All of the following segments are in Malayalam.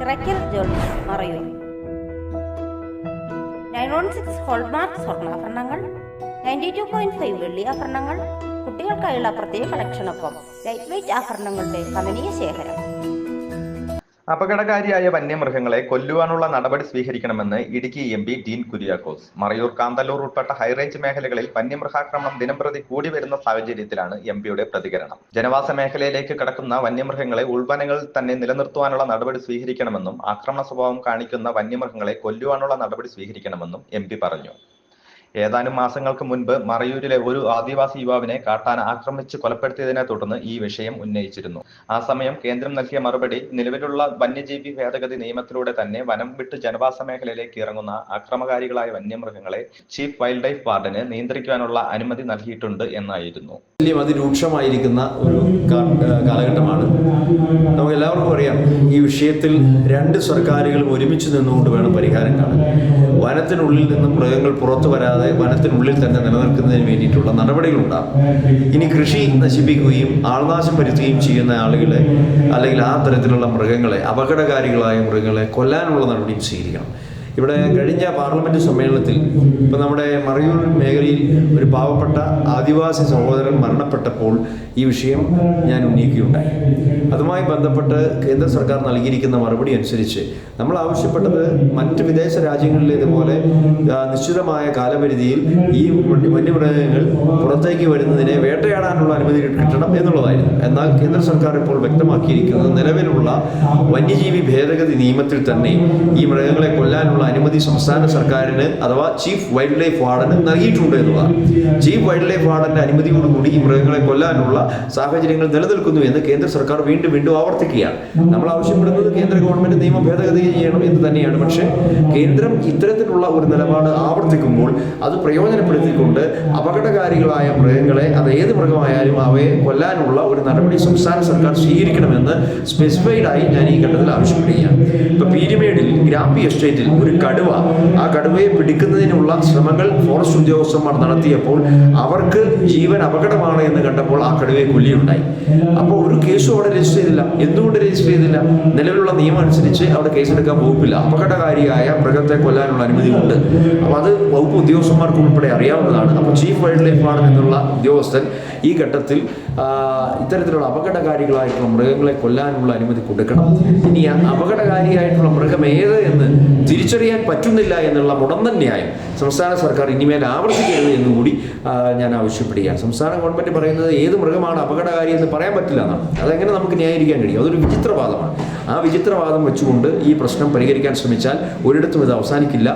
Chirakkal jewels Marayoor nine one six hallmark സ്വർണാഭരണങ്ങൾ ninety two point five വെള്ളി ആഭരണങ്ങൾ കുട്ടികൾക്കായുള്ള പ്രത്യേക കളക്ഷനൊപ്പം ലൈറ്റ് വെയിറ്റ് ആഭരണങ്ങളുടെ കമനീയ ശേഖരം. അപകടകാരിയായ വന്യമൃഗങ്ങളെ കൊല്ലുവാനുള്ള നടപടി സ്വീകരിക്കണമെന്ന് Idukki M P Dean Kuriakose. Marayoor Kanthalloor ഉൾപ്പെട്ട ഹൈറേഞ്ച് മേഖലകളിൽ വന്യമൃഗാക്രമണം ദിനംപ്രതി കൂടി വരുന്ന സാഹചര്യത്തിലാണ് എം പിയുടെ പ്രതികരണം. ജനവാസ മേഖലയിലേക്ക് കടക്കുന്ന വന്യമൃഗങ്ങളെ ഉൾവനങ്ങളിൽ തന്നെ നിലനിർത്തുവാനുള്ള നടപടി സ്വീകരിക്കണമെന്നും ആക്രമണ സ്വഭാവം കാണിക്കുന്ന വന്യമൃഗങ്ങളെ കൊല്ലുവാനുള്ള നടപടി സ്വീകരിക്കണമെന്നും എം പറഞ്ഞു. ഏതാനും മാസങ്ങൾക്ക് മുൻപ് മറയൂരിലെ ഒരു ആദിവാസി യുവാവിനെ കാട്ടാന ആക്രമിച്ച് കൊലപ്പെടുത്തിയതിനെ തുടർന്ന് ഈ വിഷയം ഉന്നയിച്ചിരുന്നു. ആ സമയം കേന്ദ്രം നൽകിയ മറുപടി നിലവിലുള്ള വന്യജീവി ഭേദഗതി നിയമത്തിലൂടെ തന്നെ വനം വിട്ട് ജനവാസ മേഖലയിലേക്ക് ഇറങ്ങുന്ന ആക്രമകാരികളായ വന്യമൃഗങ്ങളെ ചീഫ് വൈൽഡ് ലൈഫ് വാർഡിന് നിയന്ത്രിക്കാനുള്ള അനുമതി നൽകിയിട്ടുണ്ട് എന്നായിരുന്നു. അതിരൂക്ഷമായിരിക്കുന്ന ഒരു കാലഘട്ടമാണ്. നമുക്ക് എല്ലാവർക്കും അറിയാം ഈ വിഷയത്തിൽ രണ്ട് സർക്കാരുകളും ഒരുമിച്ച് നിന്നുകൊണ്ട് വേണം പരിഹാരം കാണാൻ. വനത്തിനുള്ളിൽ നിന്ന് മൃഗങ്ങൾ പുറത്തു വരാതെ വനത്തിനുള്ളിൽ തന്നെ നിലനിൽക്കുന്നതിന് വേണ്ടിയിട്ടുള്ള നടപടികളുണ്ടാകും. ഇനി കൃഷി നശിപ്പിക്കുകയും ആൾനാശം വരുത്തുകയും ചെയ്യുന്ന ആളുകളെ അല്ലെങ്കിൽ ആ തരത്തിലുള്ള മൃഗങ്ങളെ അപകടകാരികളായ മൃഗങ്ങളെ കൊല്ലാനുള്ള നടപടിയും സ്വീകരിക്കണം. ഇവിടെ കഴിഞ്ഞ പാർലമെന്റ് സമ്മേളനത്തിൽ ഇപ്പം നമ്മുടെ മറയൂർ മേഖലയിൽ ഒരു പാവപ്പെട്ട ആദിവാസി സഹോദരൻ മരണപ്പെട്ടപ്പോൾ ഈ വിഷയം ഞാൻ ഉന്നയിക്കുകയുണ്ടായി. അതുമായി ബന്ധപ്പെട്ട് കേന്ദ്ര സർക്കാർ നൽകിയിരിക്കുന്ന മറുപടി അനുസരിച്ച് നമ്മൾ ആവശ്യപ്പെട്ടത് മറ്റ് വിദേശ രാജ്യങ്ങളിലേതുപോലെ നിശ്ചിതമായ കാലപരിധിയിൽ ഈ വന്യ- വന്യമൃഗങ്ങൾ പുറത്തേക്ക് വരുന്നതിനെ വേട്ടയാടാനുള്ള അനുമതി കിട്ടണം എന്നുള്ളതായിരുന്നു. എന്നാൽ കേന്ദ്ര സർക്കാർ ഇപ്പോൾ വ്യക്തമാക്കിയിരിക്കുന്നത് നിലവിലുള്ള വന്യജീവി ഭേദഗതി നിയമത്തിൽ തന്നെ ഈ മൃഗങ്ങളെ കൊല്ലാനുള്ള അനുമതി സംസ്ഥാന സർക്കാരിന് അഥവാ ചീഫ് വൈൽഡ് ലൈഫ് വാർഡന് നൽകിയിട്ടുണ്ട് എന്നുള്ളതാണ് ചീഫ് വൈൽഡ് ലൈഫ് വാർഡന്റെ അനുമതിയോടുകൂടി ഈ മൃഗങ്ങളെ കൊല്ലാനുള്ള സാഹചര്യങ്ങൾ നിലനിൽക്കുന്നു എന്ന് കേന്ദ്ര സർക്കാർ വീണ്ടും വീണ്ടും ആവർത്തിക്കുകയാണ്. നമ്മൾ ആവശ്യപ്പെടുന്നത് കേന്ദ്ര ഗവൺമെന്റ് നിയമ ഭേദഗതി ചെയ്യണം എന്ന് തന്നെയാണ്. പക്ഷേ കേന്ദ്രം ഇത്തരത്തിലുള്ള ഒരു നിലപാട് ആവർത്തിക്കുമ്പോൾ അത് പ്രയോജനപ്പെടുത്തിക്കൊണ്ട് അപകടകാരികളായ മൃഗങ്ങളെ അത് ഏത് മൃഗമായാലും അവയെ കൊല്ലാനുള്ള ഒരു നടപടി സംസ്ഥാന സർക്കാർ സ്വീകരിക്കണമെന്ന് സ്പെസിഫൈഡായി ഞാൻ ഈ ഘട്ടത്തിൽ ആവശ്യപ്പെടുകയാണ്. ഇപ്പൊ പീരുമേടിൽ ഗ്രാമ്പി എസ്റ്റേറ്റിൽ ഒരു കടുവ. ആ കടുവയെ പിടിക്കുന്നതിനുള്ള ശ്രമങ്ങൾ ഫോറസ്റ്റ് ഉദ്യോഗസ്ഥന്മാർ നടത്തിയപ്പോൾ അവർക്ക് ജീവൻ അപകടമാണ് എന്ന് കണ്ടപ്പോൾ ആ കടുവയെ കൊല്ലിയുണ്ടായി. അപ്പോൾ ഒരു കേസും അവിടെ രജിസ്റ്റർ ചെയ്തില്ല. എന്തുകൊണ്ട് രജിസ്റ്റർ ചെയ്തില്ല? നിലവിലുള്ള നിയമം അനുസരിച്ച് അവിടെ കേസെടുക്കാൻ വകുപ്പില്ല. അപകടകാരിയായ മൃഗത്തെ കൊല്ലാനുള്ള അനുമതി ഉണ്ട്. അപ്പോൾ അത് വകുപ്പ് ഉദ്യോഗസ്ഥന്മാർക്ക് ഉൾപ്പെടെ അറിയാവുന്നതാണ്. അപ്പോൾ ചീഫ് വൈൽഡ് ലൈഫ് ആണ് എന്നുള്ള ഉദ്യോഗസ്ഥൻ ഈ ഘട്ടത്തിൽ ഇത്തരത്തിലുള്ള അപകടകാരികളായിട്ടുള്ള മൃഗങ്ങളെ കൊല്ലാനുള്ള അനുമതി കൊടുക്കണം. ഇനി അപകടകാരിയായിട്ടുള്ള മൃഗം ഏത് തിരിച്ചറിയാൻ പറ്റുന്നില്ല എന്നുള്ള മുടന്തൻ ന്യായം സംസ്ഥാന സർക്കാർ ഇനിമേൽ ആവർത്തിക്കരുത് എന്നുകൂടി കൂടി ഞാൻ ആവശ്യപ്പെടുകയാണ്. സംസ്ഥാന ഗവൺമെന്റ് പറയുന്നത് ഏത് മൃഗമാണ് അപകടകാരി എന്ന് പറയാൻ പറ്റില്ല എന്നാണ്. അതെങ്ങനെ നമുക്ക് ന്യായീകരിക്കാൻ കഴിയും? അതൊരു വിചിത്രവാദമാണ്. ആ വിചിത്രവാദം വെച്ചുകൊണ്ട് ഈ പ്രശ്നം പരിഹരിക്കാൻ ശ്രമിച്ചാൽ ഒരിടത്തും ഇത് അവസാനിക്കില്ല.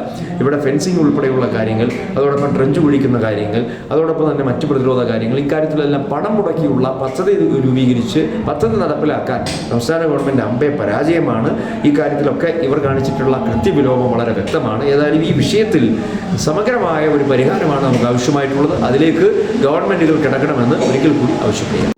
ഇവിടെ ഫെൻസിങ് ഉൾപ്പെടെയുള്ള കാര്യങ്ങൾ അതോടൊപ്പം ട്രെഞ്ച് കുഴിക്കുന്ന കാര്യങ്ങൾ അതോടൊപ്പം തന്നെ മറ്റു പ്രതിരോധ കാര്യങ്ങൾ ഇക്കാര്യത്തിലെല്ലാം പണം മുടക്കിയുള്ള പദ്ധതി രൂപീകരിച്ച് പദ്ധതി നടപ്പിലാക്കാൻ സംസ്ഥാന ഗവൺമെന്റ് അമ്പെ പരാജയമാണ്. ഈ കാര്യത്തിലൊക്കെ ഇവർ കാണിച്ചിട്ടുള്ള കൃത്യവിലോപം വളരെ വ്യക്തമാണ്. ഏതായാലും ഈ വിഷയത്തിൽ സമഗ്രമായ ഒരു പരിഹാരമാണ് നമുക്ക് ആവശ്യമായിട്ടുള്ളത്. അതിലേക്ക് ഗവൺമെന്റുകൾ കിടക്കണമെന്ന് ഒരിക്കൽ കൂടി ആവശ്യപ്പെടുകയാണ്.